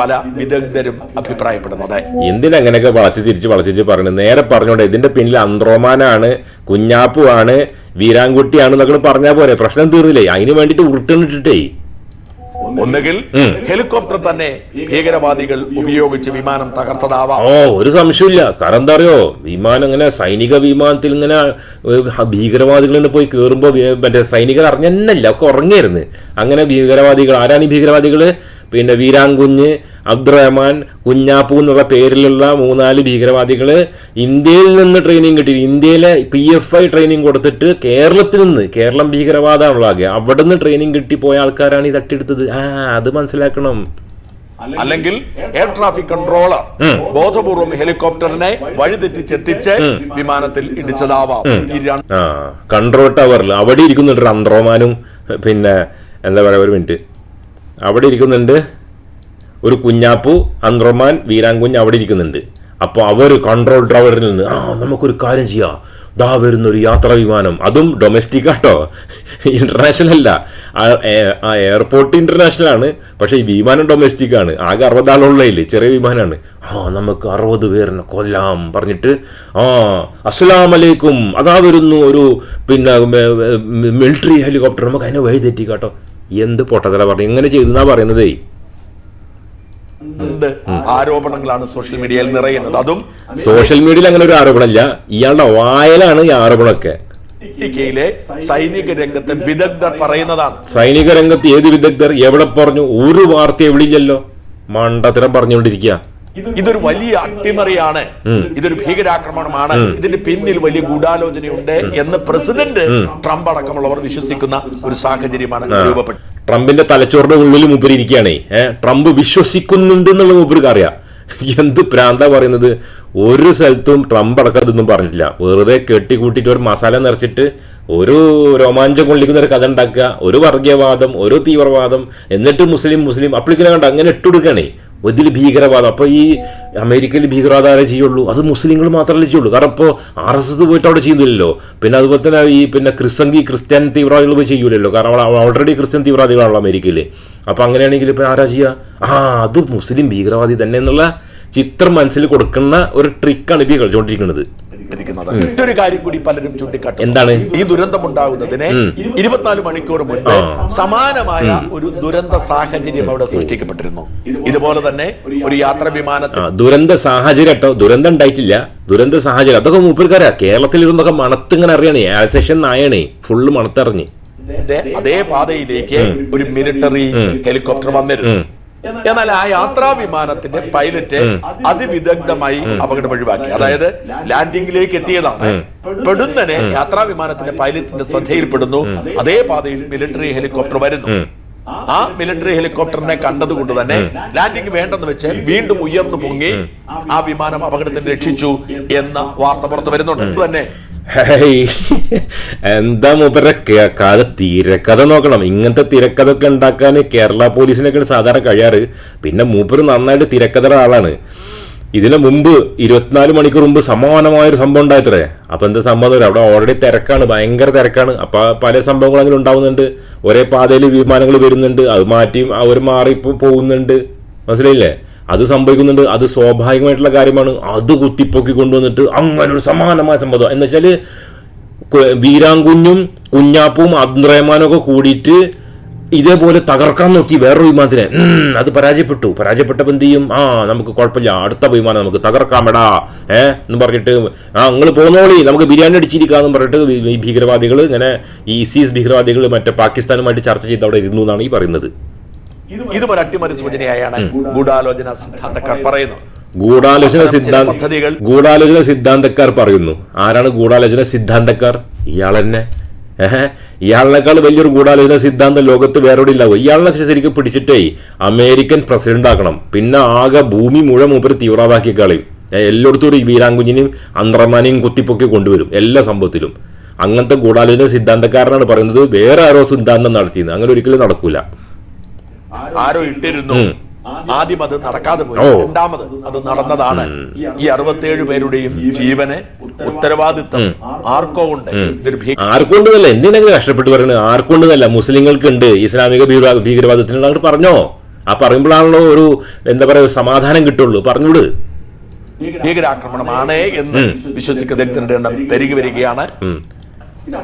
പല വിദഗ്ധരും അഭിപ്രായപ്പെടുന്നത്. എന്തിനാ അങ്ങനെയൊക്കെ വളച്ച് തിരിച്ച് വളച്ച് പറയുന്നത് നേരെ പറഞ്ഞോട്ടെ ഇതിന്റെ പിന്നിൽ അന്ത്രോമാനാണ് കുഞ്ഞാപ്പു ആണ് വീരാൻകുട്ടിയാണ് എന്നൊക്കെ പറഞ്ഞാൽ പോരെ പ്രശ്നം തീർന്നില്ലേ? അതിന് വേണ്ടിയിട്ട് ഉരുട്ടണിട്ടിട്ടേ. ഒന്നുകിൽ ഹെലികോപ്റ്റർ തന്നെ ഭീകരവാദികൾ ഉപയോഗിച്ച് വിമാനം തകർത്തതാവാം. ഓ ഒരു സംശയമില്ല കാരണം എന്താ അറിയോ? വിമാനം ഇങ്ങനെ സൈനിക വിമാനത്തിൽ ഇങ്ങനെ ഭീകരവാദികളിൽ തന്നെ പോയി കയറുമ്പോൾ മറ്റേ സൈനികർ അറിഞ്ഞല്ല ഒക്കെ ഉറങ്ങിയിരുന്നു അങ്ങനെ ഭീകരവാദികൾ ആരാണ് ഈ ഭീകരവാദികൾ പിന്നെ വീരാങ്കുഞ്ഞ് അബ്ദുറഹ്മാൻ കുഞ്ഞാപ്പു എന്നുള്ള പേരിലുള്ള മൂന്നാൽ ഭീകരവാദികൾ ഇന്ത്യയിൽ നിന്ന് ട്രെയിനിങ് കിട്ടി. ഇന്ത്യയിലെ പി എഫ് ഐ ട്രെയിനിങ് കൊടുത്തിട്ട് കേരളത്തിൽ നിന്ന് കേരളം ഭീകരവാദമാണല്ലോ ആകെ. അവിടെ നിന്ന് ട്രെയിനിങ് കിട്ടി പോയ ആൾക്കാരാണ് ഈ തട്ടിയെടുത്തത്. ആ അത് മനസ്സിലാക്കണം. അല്ലെങ്കിൽ എയർ ട്രാഫിക് കൺട്രോളർ ബോധപൂർവം ഹെലികോപ്റ്ററിനെ വഴിതെറ്റിച്ചെത്തിച്ച് വിമാനത്തിൽ ഇടിച്ചതാവാം. ആ കൺട്രോൾ ടവറിൽ അവിടെ ഇരിക്കുന്നുണ്ട് അന്ത്രോമാനും പിന്നെ എന്താ പറയുക ഒരു മിനിറ്റ് അവിടെ ഇരിക്കുന്നുണ്ട് ഒരു കുഞ്ഞാപ്പു അന്ത്രമാൻ വീരാങ്കുഞ്ഞ് അവിടെ ഇരിക്കുന്നുണ്ട് അപ്പോൾ അവർ കൺട്രോൾ ടവറിൽ നിന്ന് ആ നമുക്കൊരു കാര്യം ചെയ്യാം ദാ വരുന്ന ഒരു യാത്രാ വിമാനം അതും ഡൊമസ്റ്റിക് ആട്ടോ ഇന്റർനാഷണൽ അല്ല ആ- എയർപോർട്ട് ഇന്റർനാഷണൽ ആണ് പക്ഷേ ഈ വിമാനം ഡൊമസ്റ്റിക് ആണ് ആകെ അറുപതാളുള്ളതില്ലേ ചെറിയ വിമാനമാണ് ആ നമുക്ക് അറുപത് പേരിനെ കൊല്ലാം പറഞ്ഞിട്ട് ആ അസ്സലാം അലൈക്കും അതാ വരുന്നു ഒരു പിന്നെ മിലിറ്ററി ഹെലികോപ്റ്റർ നമുക്ക് അതിനെ വഴി തെറ്റി കേട്ടോ എന്ത് പൊട്ടത്തല പറഞ്ഞു? ഇങ്ങനെ ചെയ്തെന്നാ പറയുന്നതേ. ആരോപണങ്ങളാണ് സോഷ്യൽ മീഡിയയിൽ നിറയുന്നത്. അതും സോഷ്യൽ മീഡിയയിൽ അങ്ങനെ ഒരു ആരോപണമില്ല. ഇയാളുടെ വായലാണ് ഈ ആരോപണമൊക്കെ. അമേരിക്കയിലെ സൈനിക രംഗത്തെ വിദഗ്ധർ പറയുന്നതാണ്. സൈനിക രംഗത്ത് ഏത് വിദഗ്ധർ എവിടെ പറഞ്ഞു? ഒരു വാർത്ത എവിടെയില്ലല്ലോ മണ്ടത്തരം പറഞ്ഞുകൊണ്ടിരിക്കുക. ഇതൊരു വലിയ അട്ടിമറിയാണ്. ഇതൊരു ഭീകരാക്രമണമാണ്. ഇതിന്റെ പിന്നിൽ വലിയ ഗൂഢാലോചനയുണ്ട് എന്ന് പ്രസിഡന്റ് ട്രംപ് അടക്കമുള്ളവർ വിശ്വസിക്കുന്ന ഒരു സാഹചര്യമാണ് രൂപപ്പെട്ടത് ട്രംപിന്റെ തലച്ചോറിന്റെ ഉള്ളിൽ മൂപ്പര് ഇരിക്കുകയാണേ. ട്രംപ് വിശ്വസിക്കുന്നുണ്ട് എന്നുള്ള മൂപ്പർക്ക് അറിയാം എന്ത് പ്രാന്ത പറയുന്നത്? ഒരു സ്ഥലത്തും ട്രംപ് അടക്കം ഇതൊന്നും പറഞ്ഞിട്ടില്ല. വെറുതെ കെട്ടിക്കൂട്ടിട്ട് ഒരു മസാല നിറച്ചിട്ട് ഒരു രോമാഞ്ചം കൊള്ളിക്കുന്ന ഒരു കഥ ഉണ്ടാക്കുക. ഒരു വർഗീയവാദം ഒരു തീവ്രവാദം. എന്നിട്ട് മുസ്ലിം മുസ്ലിം. അപ്ലിക്കുന്ന കണ്ട? അങ്ങനെ ഇട്ടുകൊടുക്കണേ ഇതിൽ ഭീകരവാദം. അപ്പോൾ ഈ അമേരിക്കയിൽ ഭീകരവാദം ആരേ ചെയ്യുള്ളൂ. അത് മുസ്ലിങ്ങൾ മാത്രമല്ലേ ചെയ്യുള്ളൂ. കാരണം ഇപ്പോൾ ആർ എസ് എസ് പോയിട്ട് അവിടെ ചെയ്യുന്നില്ലല്ലോ. പിന്നെ അതുപോലെ തന്നെ ഈ പിന്നെ ക്രിസ്തങ്കി ക്രിസ്ത്യൻ തീവ്രവാദികൾ പോയി ചെയ്യൂലല്ലോ. കാരണം ഓൾറെഡി ക്രിസ്ത്യൻ തീവ്രവാദികളാണല്ലോ അമേരിക്കയിൽ അപ്പോൾ അങ്ങനെയാണെങ്കിൽ ഇപ്പോൾ ആരാ ചെയ്യുക ആ അത് മുസ്ലിം ഭീകരവാദി തന്നെ എന്നുള്ള ചിത്രം മനസ്സിൽ കൊടുക്കുന്ന ഒരു ട്രിക്കാണ് ഇപ്പോൾ കളിച്ചുകൊണ്ടിരിക്കുന്നത് ഇരിക്കുന്നത്. മറ്റൊരു കാര്യം കൂടി പലരും ചൂണ്ടിക്കാട്ടും എന്താണ്? ഈ ദുരന്തം ഉണ്ടാകുന്നതിന് ഇരുപത്തിനാല് മണിക്കൂർ മുൻപ് സമാനമായ ഒരു ദുരന്ത സാഹചര്യം അവിടെ സൃഷ്ടിക്കപ്പെട്ടിരുന്നു. ഇതുപോലെ തന്നെ ഒരു യാത്ര വിമാനത്തിൽ ദുരന്ത സാഹചര്യം കേട്ടോ. ദുരന്തം ഉണ്ടായിട്ടില്ല. ദുരന്ത സാഹചര്യം. അതൊക്കെ മൂപ്പർക്കാരാ കേരളത്തിൽ ഇരുന്നൊക്കെ മണത്തിങ്ങനെ അറിയണേ. ആൽസേഷൻ നായണേ. ഫുള്ള് മണത്തറിഞ്ഞ്. അതേ പാതയിലേക്ക് ഒരു മിലിറ്ററി ഹെലികോപ്റ്റർ വന്നിരുന്നു. എന്നാൽ ആ യാത്രാ വിമാനത്തിന്റെ പൈലറ്റ് അതിവിദഗ്ധമായി അപകടം ഒഴിവാക്കി അതായത് ലാൻഡിംഗിലേക്ക് എത്തിയതാണ് പെടുന്നനെ യാത്രാ വിമാനത്തിന്റെ പൈലറ്റിന്റെ ശ്രദ്ധയിൽപ്പെടുന്നു. അതേ പാതയിൽ മിലിറ്ററി ഹെലികോപ്റ്റർ വരുന്നു. ആ മിലിറ്ററി ഹെലികോപ്റ്ററിനെ കണ്ടതുകൊണ്ട് തന്നെ ലാൻഡിംഗ് വേണ്ടെന്ന് വെച്ച് വീണ്ടും ഉയർന്നു പൊങ്ങി ആ വിമാനം അപകടത്തിൽ രക്ഷിച്ചു എന്ന വാർത്ത പുറത്തു വരുന്നുണ്ട്. തന്നെ. എന്താ മൂപ്പരുടെ കഥ? തിരക്കഥ നോക്കണം. ഇങ്ങനത്തെ തിരക്കഥ ഒക്കെ ഉണ്ടാക്കാൻ കേരള പോലീസിനൊക്കെ സാധാരണ കഴിയാറ്. പിന്നെ മൂപ്പര് നന്നായിട്ട് തിരക്കഥയുടെ ആളാണ്. ഇതിനു മുമ്പ് ഇരുപത്തിനാല് മണിക്കൂർ മുമ്പ് സമാനമായ ഒരു സംഭവം ഉണ്ടായത്രേ. അപ്പൊ എന്താ സംഭവം അവിടെ ഓൾറെഡി തിരക്കാണ്. ഭയങ്കര തിരക്കാണ്. അപ്പൊ പല സംഭവങ്ങളും അങ്ങനെ ഉണ്ടാവുന്നുണ്ട്. ഒരേ പാതയിൽ വിമാനങ്ങൾ വരുന്നുണ്ട്. അത് മാറ്റി അവർ മാറി പോകുന്നുണ്ട്. മനസ്സിലായില്ലേ? അത് സംഭവിക്കുന്നുണ്ട് അത് സ്വാഭാവികമായിട്ടുള്ള കാര്യമാണ്. അത് കുത്തിപ്പൊക്കി കൊണ്ടുവന്നിട്ട് അങ്ങനെ ഒരു സമാനമായ സംഭവം. എന്ന് വെച്ചാൽ കു- വീരാങ്കുഞ്ഞും കുഞ്ഞാപ്പും അബ്ദുറഹ്മാനും ഒക്കെ കൂടിയിട്ട് ഇതേപോലെ തകർക്കാൻ നോക്കി വേറൊരു വിമാനത്തിനെ. അത് പരാജയപ്പെട്ടു. പരാജയപ്പെട്ടപ്പോൾ എന്ത് ചെയ്യും? ആ നമുക്ക് കുഴപ്പമില്ല. അടുത്ത വിമാനം നമുക്ക് തകർക്കാമെടാ. ഏ എന്ന് പറഞ്ഞിട്ട് ആ നിങ്ങൾ പോന്നോളി. നമുക്ക് ബിരിയാണി അടിച്ചിരിക്കാന്ന് പറഞ്ഞിട്ട് ഈ ഭീകരവാദികൾ ഇങ്ങനെ ഈ ഇസീസ് ഭീകരവാദികൾ മറ്റേ പാകിസ്ഥാനുമായിട്ട് ചർച്ച ചെയ്ത് അവിടെ ഇരുന്നു എന്നാണ് ഈ പറയുന്നത്. ഇതും ഒരു അട്ടിമറി സൂചനയായാണ് ഗൂഢാലോചന സിദ്ധാന്തക്കാർ പറയുന്നത്. ഗൂഢാലോചന സിദ്ധാന്ത പദ്ധതികൾ ഗൂഢാലോചന സിദ്ധാന്തക്കാർ പറയുന്നു. ആരാണ് ഗൂഢാലോചന സിദ്ധാന്തക്കാർ? ഇയാൾ തന്നെ ഇയാളിനേക്കാൾ വലിയൊരു ഗൂഢാലോചന സിദ്ധാന്തം ലോകത്ത് വേറെ ഇല്ലാവും ഇയാളിനെ ശരിക്കും പിടിച്ചിട്ടേ അമേരിക്കൻ പ്രസിഡന്റ് ആക്കണം പിന്നെ ആകെ ഭൂമി മുഴുവൻ മൂപ്പര് തീവ്രവാദാക്കി കളയും. എല്ലായിടത്തും ഒരു വീരാങ്കുഞ്ഞിനെയും അന്ത്രമാനെയും കുത്തിപ്പൊക്കി കൊണ്ടുവരും. എല്ലാ സംഭവത്തിലും. അങ്ങനത്തെ ഗൂഢാലോചന സിദ്ധാന്തക്കാരനാണ് പറയുന്നത്. വേറെ ആരോ സിദ്ധാന്തം നടത്തിയത് അങ്ങനെ ഒരിക്കലും നടക്കൂല. ആരോ ഇട്ടിരുന്നു. ആദ്യം അത് നടക്കാതെ പോയി. രണ്ടാമത് അത് നടന്നതാണ്. ഈ അറുപത്തിയേഴ് പേരുടെയും ജീവന് ഉത്തരവാദിത്വം ആർക്കോ ഉണ്ട്. ആർക്കൊണ്ടെന്നല്ല എന്തിനെങ്കിലും കഷ്ടപ്പെട്ട് പറയുന്നത്? ആർക്കൊണ്ടെന്നല്ല മുസ്ലിങ്ങൾക്ക് ഉണ്ട് ഇസ്ലാമിക ഭീകര- ഭീകരവാദത്തിന് അങ്ങോട്ട് പറഞ്ഞോ? ആ പറയുമ്പോഴാണല്ലോ ഒരു എന്താ പറയുക സമാധാനം കിട്ടുള്ളൂ. പറഞ്ഞോട് ഭീകരാക്രമണമാണ് എന്ന് വിശ്വസിക്കുന്ന എണ്ണം പെരുകി വരികയാണ്.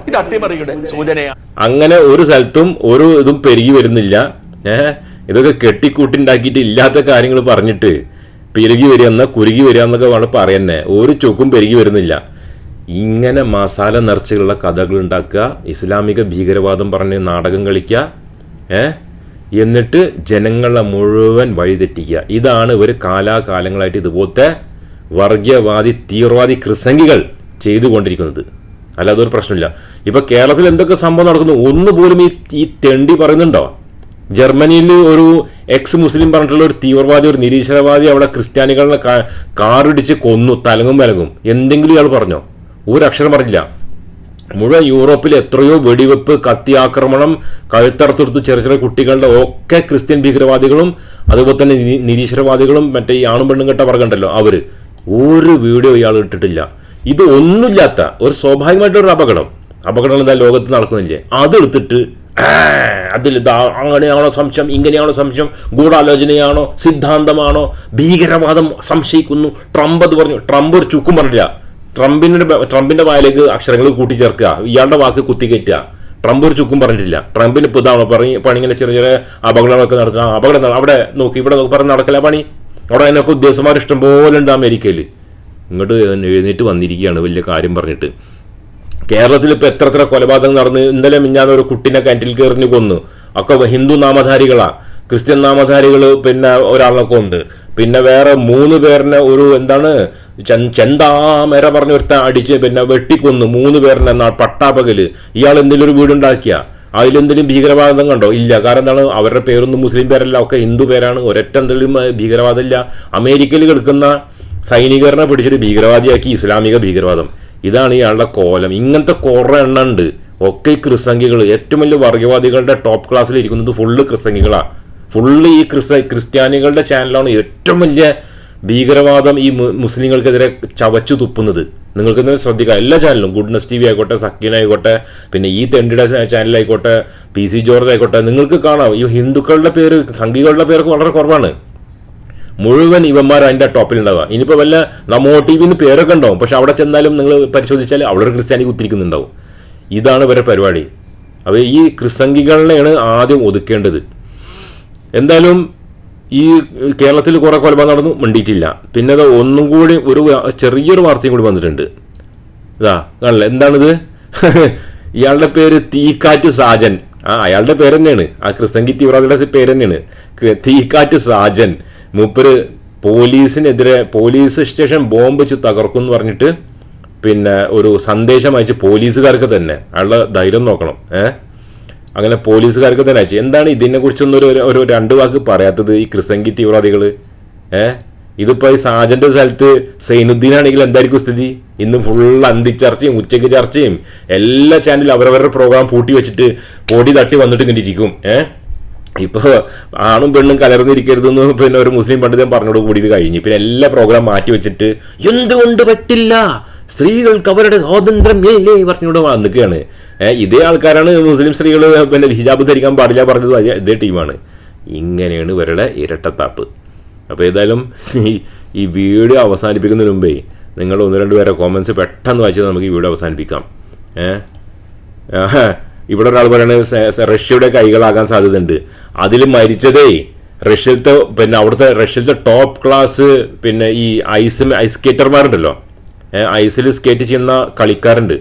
ഇത് അട്ടിമറിയുടെ സൂചനയാണ്. അങ്ങനെ ഒരു സ്ഥലത്തും ഒരു ഇതും പെരുകി വരുന്നില്ല. ഏഹ് ഇതൊക്കെ കെട്ടിക്കൂട്ടിണ്ടാക്കിയിട്ട് ഇല്ലാത്ത കാര്യങ്ങൾ പറഞ്ഞിട്ട് പെരുകി വരിക എന്നാൽ കുരുകി വരിക എന്നൊക്കെ വേണം പറയുന്നേ. ഒരു ചൊക്കും പെരുകി വരുന്നില്ല. ഇങ്ങനെ മസാല നിറച്ചുള്ള കഥകൾ ഉണ്ടാക്കുക ഇസ്ലാമിക ഭീകരവാദം പറഞ്ഞ് നാടകം കളിക്കുക ഏ? എന്നിട്ട് ജനങ്ങളെ മുഴുവൻ വഴിതെറ്റിക്കുക. ഇതാണ് ഒരു കാലാകാലങ്ങളായിട്ട് ഇതുപോലത്തെ വർഗീയവാദി തീവ്രവാദി കൃസംഗികൾ ചെയ്തുകൊണ്ടിരിക്കുന്നത്. അല്ലാതെ ഒരു പ്രശ്നമില്ല. ഇപ്പൊ കേരളത്തിൽ എന്തൊക്കെ സംഭവം നടക്കുന്നു? ഒന്നുപോലും ഈ ഈ തെണ്ടി പറയുന്നുണ്ടോ? ജർമ്മനിയിൽ ഒരു എക്സ് മുസ്ലിം പറഞ്ഞിട്ടുള്ള ഒരു തീവ്രവാദി ഒരു നിരീശ്വരവാദി അവിടെ ക്രിസ്ത്യാനികളെ കാറിടിച്ച് കൊന്നു തലങ്ങും വലങ്ങും. എന്തെങ്കിലും ഇയാൾ പറഞ്ഞോ? ഒരു അക്ഷരം പറഞ്ഞില്ല. മുഴുവൻ യൂറോപ്പിൽ എത്രയോ വെടിവെപ്പ് കത്തി ആക്രമണം കഴുത്തറത്തെടുത്ത് ചെറിയ ചെറിയ കുട്ടികളുടെ ഒക്കെ ക്രിസ്ത്യൻ ഭീകരവാദികളും അതുപോലെ തന്നെ നിരീശ്വരവാദികളും മറ്റേ ഈ ആണും പെണ്ണും കെട്ട വർഗമുണ്ടല്ലോ അവർ. ഒരു വീഡിയോ ഇയാൾ ഇട്ടിട്ടില്ല. ഇത് ഒന്നുമില്ലാത്ത ഒരു സ്വാഭാവികമായിട്ടൊരു അപകടം. അപകടങ്ങൾ എന്താ ലോകത്ത് നടക്കുന്നില്ലേ? അതെടുത്തിട്ട് അതിൽ അങ്ങനെയാണോ സംശയം ഇങ്ങനെയാണോ സംശയം ഗൂഢാലോചനയാണോ സിദ്ധാന്തമാണോ ഭീകരവാദം സംശയിക്കുന്നു ട്രംപ് അത് പറഞ്ഞു. ട്രംപ് ഒരു ചുക്കും പറഞ്ഞില്ല ട്രംപിന്റെ ട്രംപിന്റെ വായിലേക്ക് അക്ഷരങ്ങൾ കൂട്ടിച്ചേർക്കുക. ഇയാളുടെ വാക്ക് കുത്തിക്കയറ്റുക ട്രംപ് ഒരു ചുക്കും പറഞ്ഞിട്ടില്ല. ട്രംപിന് ഇപ്പോൾ ഇതാണോ പണി ഇങ്ങനെ ചെറിയ ചെറിയ അപകടങ്ങളൊക്കെ നടത്തണം അപകടം അവിടെ നോക്കി ഇവിടെ പറഞ്ഞ് നടക്കില്ല പണി. അവിടെ അതിനൊക്കെ ഉദ്യോഗസ്ഥന്മാർ ഇഷ്ടം പോലെ ഉണ്ട് അമേരിക്കയിൽ ഇങ്ങോട്ട് എഴുന്നേറ്റ് വന്നിരിക്കുകയാണ് വലിയ കാര്യം പറഞ്ഞിട്ട്. കേരളത്തിൽ ഇപ്പൊ എത്ര എത്ര കൊലപാതകം നടന്ന് ഇന്നലെ മിഞ്ഞാന്ന് ഒരു കുട്ടിനെ കിണറ്റിൽ കയറിഞ്ഞ് കൊന്നു. ഒക്കെ ഹിന്ദു നാമധാരികളാ. ക്രിസ്ത്യൻ നാമധാരികൾ പിന്നെ ഒരാളൊക്കെ ഉണ്ട് പിന്നെ വേറെ മൂന്ന് പേരിനെ ഒരു എന്താണ് ചെന്താമര പറഞ്ഞ ഒരുത്ത അടിച്ച് പിന്നെ വെട്ടിക്കൊന്നു. മൂന്ന് പേരിനെ നാ- പട്ടാപ്പകൽ ഇയാൾ എന്തെങ്കിലും ഒരു വീടുണ്ടാക്കിയ അതിലെന്തെങ്കിലും ഭീകരവാദം കണ്ടോ? ഇല്ല. കാരണം എന്താണ്? അവരുടെ പേരൊന്നും മുസ്ലിം പേരല്ല. ഒക്കെ ഹിന്ദു പേരാണ്. ഒരൊറ്റ എന്തെങ്കിലും ഭീകരവാദമില്ല അമേരിക്കയിൽ കിടക്കുന്ന സൈനികരനെ പിടിച്ചിട്ട് ഭീകരവാദിയാക്കി ഇസ്ലാമിക ഭീകരവാദം. ഇതാണ് ഇയാളുടെ കോലം. ഇങ്ങനത്തെ കുറേ എണ്ണം ഉണ്ട്. ഒക്കെ ഈ ക്രിസംഖികൾ ഏറ്റവും വലിയ വർഗീയവാദികളുടെ ടോപ്പ് ക്ലാസ്സിൽ ഇരിക്കുന്നത് ഫുള്ള് ക്രിസംഖികളാണ് ഫുള്ള് ഈ ക്രിസ് ക്രിസ്ത്യാനികളുടെ ചാനലാണ് ഏറ്റവും വലിയ ഭീകരവാദം ഈ മുസ്ലിങ്ങൾക്കെതിരെ ചവച്ചു തുപ്പുന്നത്. നിങ്ങൾക്ക് ഇന്നലെ ശ്രദ്ധിക്കുക എല്ലാ ചാനലും ഗുഡ്നസ് ടി വി ആയിക്കോട്ടെ സക്കീൻ ആയിക്കോട്ടെ പിന്നെ ഈ തെണ്ടിയുടെ ചാനലായിക്കോട്ടെ പി സി ജോർജ് ആയിക്കോട്ടെ നിങ്ങൾക്ക് കാണാം. ഈ ഹിന്ദുക്കളുടെ പേര് സംഘികളുടെ പേരൊക്കെ വളരെ കുറവാണ്. മുഴുവൻ ഇവന്മാർ അതിന്റെ ടോപ്പിൽ ഉണ്ടാവുക. ഇനിയിപ്പോൾ വല്ല നമോ ടി വിന്ന് പേരൊക്കെ ഉണ്ടാവും. പക്ഷെ അവിടെ ചെന്നാലും നിങ്ങൾ പരിശോധിച്ചാൽ അവിടെ ഒരു ക്രിസ്ത്യാനി കുത്തിരിക്കുന്നുണ്ടാവും. ഇതാണ് ഇവരുടെ പരിപാടി. അപ്പോൾ ഈ ക്രിസ്തംഗികളെയാണ് ആദ്യം ഒതുക്കേണ്ടത്. എന്തായാലും ഈ കേരളത്തിൽ കുറെ കൊലപാതകം നടന്നു മിണ്ടിയിട്ടില്ല. പിന്നെ അത് ഒന്നും കൂടി ഒരു ചെറിയൊരു വാർത്തയും കൂടി വന്നിട്ടുണ്ട്. ഇതാ കാണില്ല എന്താണിത്? ഇയാളുടെ പേര് തീക്കാറ്റ് സാജൻ. ആ അയാളുടെ പേര് തന്നെയാണ്. ആ ക്രിസ്തങ്കി തീവ്രവാദിയുടെ പേര് തന്നെയാണ്. തീക്കാറ്റ് സാജൻ. മൂപ്പര് പോലീസിനെതിരെ പോലീസ് സ്റ്റേഷൻ ബോംബ് വെച്ച് തകർക്കും എന്ന് പറഞ്ഞിട്ട് പിന്നെ ഒരു സന്ദേശം അയച്ച് പോലീസുകാർക്ക് തന്നെ അയാളുടെ ധൈര്യം നോക്കണം ഏഹ് അങ്ങനെ പോലീസുകാർക്ക് തന്നെ അയച്ചു. എന്താണ് ഇതിനെ കുറിച്ചൊന്നും ഒരു ഒരു- രണ്ട് വാക്ക് പറയാത്തത് ഈ ക്രിസംഗി തീവ്രവാദികൾ ഏ? ഇതിപ്പോ ഈ സാജന്റെ സ്ഥലത്ത് സൈനുദ്ദീൻ ആണെങ്കിൽ എന്തായിരിക്കും സ്ഥിതി? ഇന്ന് ഫുൾ അന്തി ചർച്ചയും ഉച്ചയ്ക്ക് ചർച്ചയും എല്ലാ ചാനലും അവരവരുടെ പ്രോഗ്രാം പൂട്ടി വെച്ചിട്ട് പൊടി തട്ടി വന്നിട്ട് ഇങ്ങനെ ഇരിക്കും ഏ? ഇപ്പൊ ആണും പെണ്ണും കലർന്നിരിക്കരുതെന്ന് പിന്നെ ഒരു മുസ്ലിം പണ്ഡിതൻ പറഞ്ഞോട് കൂടി കഴിഞ്ഞു. പിന്നെ എല്ലാ പ്രോഗ്രാം മാറ്റി വെച്ചിട്ട് എന്തുകൊണ്ട് പറ്റില്ല? സ്ത്രീകൾക്ക് അവരുടെ സ്വാതന്ത്ര്യം ഇല്ലേ പറഞ്ഞുകൊണ്ട് വന്നിക്കുകയാണ്. ഏഹ് ഇതേ ആൾക്കാരാണ് മുസ്ലിം സ്ത്രീകൾ പിന്നെ ഹിജാബ് ധരിക്കാൻ പാടില്ല പറഞ്ഞത് ഇതേ ടീമാണ്. ഇങ്ങനെയാണ് ഇവരുടെ ഇരട്ടത്താപ്പ്. അപ്പോൾ ഏതായാലും ഈ വീഡിയോ അവസാനിപ്പിക്കുന്നതിന് മുമ്പേ നിങ്ങൾ ഒന്ന് രണ്ട് പേരെ കോമൻസ് പെട്ടെന്ന് വായിച്ചാൽ നമുക്ക് ഈ വീഡിയോ അവസാനിപ്പിക്കാം. ഏഹ്. ഇവിടെ ഒരാൾ പറയുന്നത് റഷ്യയുടെ കൈകളാകാൻ സാധ്യതയുണ്ട്. അതിൽ മരിച്ചതേ റഷ്യത്തെ പിന്നെ അവിടുത്തെ റഷ്യത്തെ ടോപ്പ് ക്ലാസ് പിന്നെ ഈ ഐസ് ഐസ് സ്കേറ്റർമാരുണ്ടല്ലോ ഐസിൽ സ്കേറ്റ് ചെയ്യുന്ന കളിക്കാരുണ്ട്.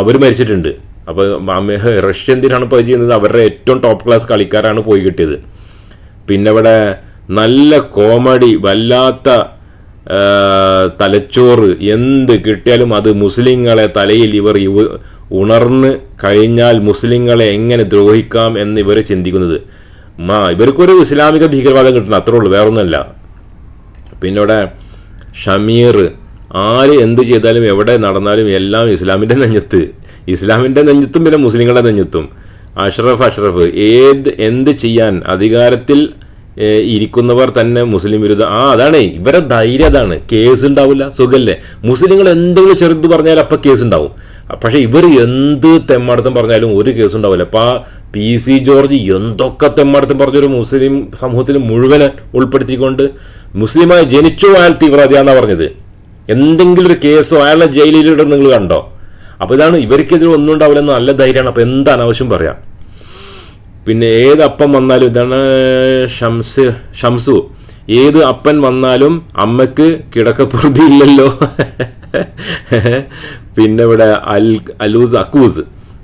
അവർ മരിച്ചിട്ടുണ്ട്. അപ്പോൾ റഷ്യ എന്തിനാണ് പോയി ചെയ്യുന്നത്? അവരുടെ ഏറ്റവും ടോപ്പ് ക്ലാസ് കളിക്കാരാണ് പോയി കിട്ടിയത്. പിന്നെ ഇവിടെ നല്ല കോമഡി വല്ലാത്ത തലച്ചോറ് എന്ത് കിട്ടിയാലും അത് മുസ്ലിങ്ങളെ തലയിൽ ഇവർ ഇവ ഉണർന്ന് കഴിഞ്ഞാൽ മുസ്ലിങ്ങളെ എങ്ങനെ ദ്രോഹിക്കാം എന്ന് ഇവർ ചിന്തിക്കുന്നത്. മാ ഇവർക്കൊരു ഇസ്ലാമിക ഭീകരവാദം കിട്ടണം അത്രേ ഉള്ളൂ വേറൊന്നുമല്ല. പിന്നെ ഇവിടെ ഷമീർ ആര് എന്ത് ചെയ്താലും എവിടെ നടന്നാലും എല്ലാം ഇസ്ലാമിന്റെ നെഞ്ഞത്ത്. ഇസ്ലാമിന്റെ നെഞ്ഞത്തും പിന്നെ മുസ്ലിങ്ങളുടെ നെഞ്ഞത്തും. അഷ്റഫ് അഷ്റഫ് ഏത് എന്ത് ചെയ്യാൻ അധികാരത്തിൽ ഇരിക്കുന്നവർ തന്നെ മുസ്ലിം വിരുദ്ധ. ആ അതാണ് ഇവരെ ധൈര്യം അതാണ്. കേസ് ഉണ്ടാവില്ല സുഖല്ലേ. മുസ്ലിങ്ങൾ എന്തെങ്കിലും ചെറുത് പറഞ്ഞാൽ അപ്പം കേസ് ഉണ്ടാവും. പക്ഷെ ഇവർ എന്ത് തെമ്മടത്തും പറഞ്ഞാലും ഒരു കേസ് ഉണ്ടാവില്ല അപ്പോൾ ആ പി സി ജോർജ് എന്തൊക്കെ തെമ്മടത്തും പറഞ്ഞൊരു മുസ്ലിം സമൂഹത്തിൽ മുഴുവൻ ഉൾപ്പെടുത്തിക്കൊണ്ട് മുസ്ലിമായി ജനിച്ചോ അയാൾ തീവ്രവാദിയാന്നാ പറഞ്ഞത്. എന്തെങ്കിലും ഒരു കേസോ അയാളെ ജയിലിലിടും നിങ്ങൾ കണ്ടോ? അപ്പോൾ ഇതാണ് ഇവർക്കെതിരെ ഒന്നും ഉണ്ടാവില്ല എന്ന് നല്ല ധൈര്യമാണ്. അപ്പോൾ എന്ത് അനാവശ്യം പറയാം? പിന്നെ ഏത് അപ്പം വന്നാലും ഇതാണ് ഷംസ് ഷംസു. ഏത് അപ്പൻ വന്നാലും അമ്മയ്ക്ക് കിടക്കപ്പുറതി ഇല്ലല്ലോ. പിന്നെ ഇവിടെ അൽ അലൂസ് അക്കൂസ്.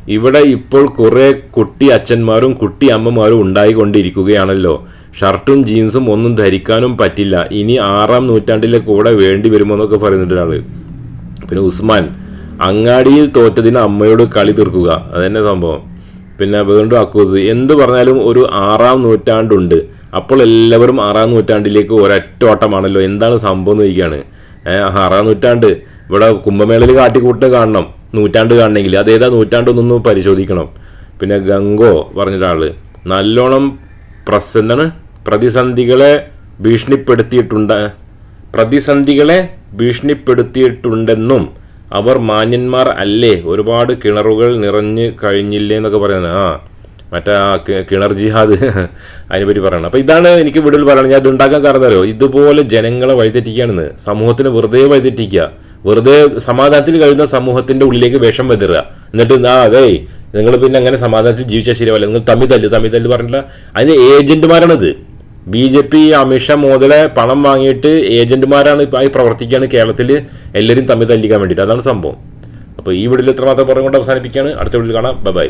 ഇവിടെ ഇപ്പോൾ കുറേ കുട്ടി അച്ഛന്മാരും കുട്ടി അമ്മമാരും ഉണ്ടായിക്കൊണ്ടിരിക്കുകയാണല്ലോ. ഷർട്ടും ജീൻസും ഒന്നും ധരിക്കാനും പറ്റില്ല. ഇനി ആറാം നൂറ്റാണ്ടിലെ കൂടെ വേണ്ടി വരുമെന്നൊക്കെ പറയുന്നുണ്ട് ഒരാൾ. പിന്നെ ഉസ്മാൻ അങ്ങാടിയിൽ തോറ്റതിന് അമ്മയോട് കളി തീർക്കുക. അതന്നെ സംഭവം. പിന്നെ വീണ്ടും അക്കൂസ് എന്ത് പറഞ്ഞാലും ഒരു ആറാം നൂറ്റാണ്ടുണ്ട്. അപ്പോൾ എല്ലാവരും ആറാം നൂറ്റാണ്ടിലേക്ക് ഒരൊറ്റ ഓട്ടമാണല്ലോ. എന്താണ് സംഭവം എന്ന് ചോദിക്കുകയാണ്. ആറാം നൂറ്റാണ്ട് ഇവിടെ കുംഭമേളയിൽ കാട്ടിക്കൂട്ട് കാണണം. നൂറ്റാണ്ട് കാണണമെങ്കിൽ. അതേതാ നൂറ്റാണ്ടെന്നൊന്ന് പരിശോധിക്കണം. പിന്നെ ഗംഗോ പറഞ്ഞൊരാൾ നല്ലോണം പ്രസ് എന്താണ് പ്രതിസന്ധികളെ ഭീഷണിപ്പെടുത്തിയിട്ടുണ്ട് പ്രതിസന്ധികളെ ഭീഷണിപ്പെടുത്തിയിട്ടുണ്ടെന്നും അവർ മാന്യന്മാർ അല്ലേ? ഒരുപാട് കിണറുകൾ നിറഞ്ഞു കഴിഞ്ഞില്ലേ എന്നൊക്കെ പറയുന്നത്. ആ മറ്റേ ആ കിണർ ജിഹാദ് അതിനെപ്പറ്റി പറയണം. അപ്പോൾ ഇതാണ് എനിക്ക് വീട്ടിൽ പറയുന്നത് ഞാൻ ഇത് ഉണ്ടാക്കാൻ കാരണം ഇതുപോലെ ജനങ്ങളെ വഴിതെറ്റിക്കുകയാണെന്ന്. സമൂഹത്തിന് വെറുതെ വഴിതെറ്റിക്കുക. വെറുതെ സമാധാനത്തിൽ കഴിയുന്ന സമൂഹത്തിന്റെ ഉള്ളിലേക്ക് വേഷം വെതിറുക. എന്നിട്ട് ആ അതേ നിങ്ങൾ പിന്നെ അങ്ങനെ സമാധാനത്തിൽ ജീവിച്ചാൽ ശരിയാവില്ല. നിങ്ങൾ തമ്മിൽ തല്ല് തമ്മിൽ തല്ല് പറഞ്ഞില്ല അതിന് ഏജന്റുമാരാണിത്. ബി ജെ പി അമിത്ഷാ മോദലെ പണം വാങ്ങിയിട്ട് ഏജന്റുമാരാണ് ആയി പ്രവർത്തിക്കുകയാണ് കേരളത്തിൽ എല്ലാവരും തമ്മിൽ തല്ലിക്കാൻ വേണ്ടിയിട്ട്. അതാണ് സംഭവം. അപ്പോൾ ഈ വീഡിയോയിൽ എത്രമാത്രം പറഞ്ഞുകൊണ്ട് അവസാനിപ്പിക്കുകയാണ്. അടുത്ത വീഡിയോയിൽ കാണാം. ബൈ.